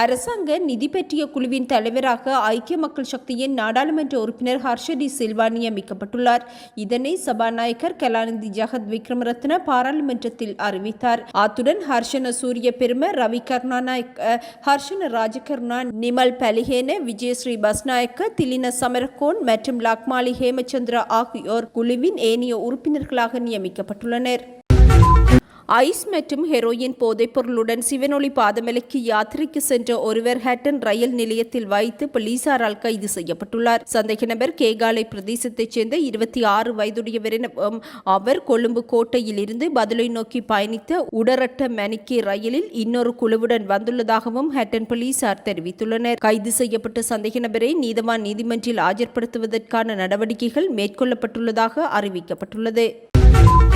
அரசாங்க நிதி பற்றிய குழுவின் தலைவராக ஐக்கிய மக்கள் சக்தியின் நாடாளுமன்ற உறுப்பினர் ஹர்ஷடி சில்வா நியமிக்கப்பட்டுள்ளார். இதனை சபாநாயகர் கலாநிதி ஜகத் விக்ரமரத்ன பாராளுமன்றத்தில் அறிவித்தார். அத்துடன் ஹர்ஷன சூரிய பெரும ரவி கருணாநாயக் ஹர்ஷன ராஜகருணா நிமல் பலிஹேன விஜயஸ்ரீ பஸ்நாயக்க திலின சமரகோன் மற்றும் லக்மாலி ஹேமச்சந்திரா ஆகியோர் குழுவின் ஏனைய உறுப்பினர்களாக நியமிக்கப்பட்டுள்ளனர். ஐஸ் மற்றும் ஹெரோயின் போதைப்பொருளுடன் சிவனொளி பாதமலைக்கு யாத்திரைக்கு சென்ற ஒருவர் ஹட்டன் ரயில் நிலையத்தில் வைத்து போலீசாரால் கைது செய்யப்பட்டுள்ளார். சந்தேக நபர் கேகாலை பிரதேசத்தைச் சேர்ந்த இருபத்தி ஆறு வயதுடையவர் எனவும் அவர் கொழும்பு கோட்டையில் இருந்து பதிலை நோக்கி பயணித்த உடரட்ட மணிக்கே ரயிலில் இன்னொரு குழுவுடன் வந்துள்ளதாகவும் ஹட்டன் போலீசார் தெரிவித்துள்ளனர். கைது செய்யப்பட்ட சந்தேக நபரை நீதவான் நீதிமன்றில் ஆஜர்படுத்துவதற்கான நடவடிக்கைகள் மேற்கொள்ளப்பட்டுள்ளதாக அறிவிக்கப்பட்டுள்ளது.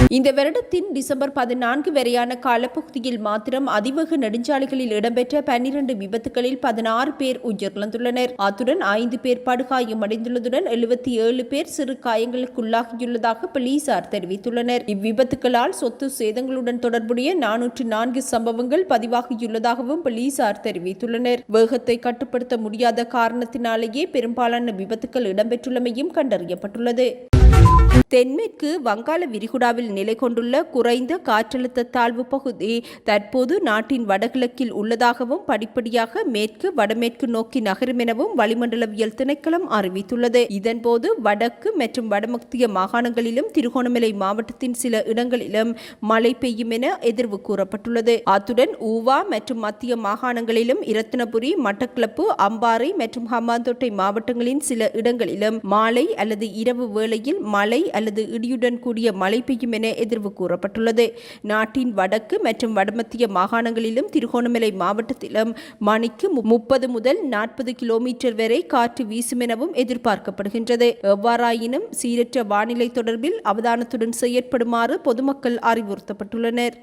இந்த வருடத்தின் டிசம்பர் பதினான்கு வரையான காலப்பகுதியில் மாத்திரம் அதிவேக நெடுஞ்சாலைகளில் இடம்பெற்ற பன்னிரண்டு விபத்துகளில் பதினாறு பேர் உயிரிழந்துள்ளனர். அத்துடன் ஐந்து பேர் படுகாயமடைந்துள்ளதுடன் எழுபத்தி ஏழு பேர் சிறு காயங்களுக்குள்ளாகியுள்ளதாக போலீசார் தெரிவித்துள்ளனர். இவ்விபத்துகளால் சொத்து சேதங்களுடன் தொடர்புடைய நானூற்று நான்கு சம்பவங்கள் பதிவாகியுள்ளதாகவும் போலீசார் தெரிவித்துள்ளனர். வேகத்தை கட்டுப்படுத்த முடியாத காரணத்தினாலேயே பெரும்பாலான விபத்துகள் இடம்பெற்றுள்ளமையும் கண்டறியப்பட்டுள்ளது. தென்மேற்கு வங்காள விரிகுடாவில் நிலை கொண்டுள்ள குறைந்த காற்றழுத்த தாழ்வு பகுதி தற்போது நாட்டின் வடகிழக்கில் உள்ளதாகவும் படிப்படியாக மேற்கு வடமேற்கு நோக்கி நகரும் எனவும் வளிமண்டலவியல் திணைக்களம் அறிவித்துள்ளது. இதன்போது வடக்கு மற்றும் வடமத்திய மாகாணங்களிலும் திருகோணமலை மாவட்டத்தின் சில இடங்களிலும் மழை பெய்யும் என எதிர்வு கூறப்பட்டுள்ளது. அத்துடன் ஊவா மற்றும் மத்திய மாகாணங்களிலும் இரத்தினபுரி மட்டக்களப்பு அம்பாறை மற்றும் ஹமாந்தோட்டை மாவட்டங்களின் சில இடங்களிலும் மாலை அல்லது இரவு வேளையில் மழை அல்லது இடியுடன் கூடிய மழை பெய்யும் என எதிர்வு கூறப்பட்டுள்ளது. நாட்டின் வடக்கு மற்றும் வடமத்திய மாகாணங்களிலும் திருகோணமலை மாவட்டத்திலும் மணிக்கு முப்பது முதல் நாற்பது கிலோமீட்டர் வரை காற்று வீசும் எனவும் எதிர்பார்க்கப்படுகின்றது. எவ்வாறாயினும் சீரற்ற வானிலை தொடர்பில் அவதானத்துடன் செயற்படுமாறு பொதுமக்கள் அறிவுறுத்தப்பட்டுள்ளனர்.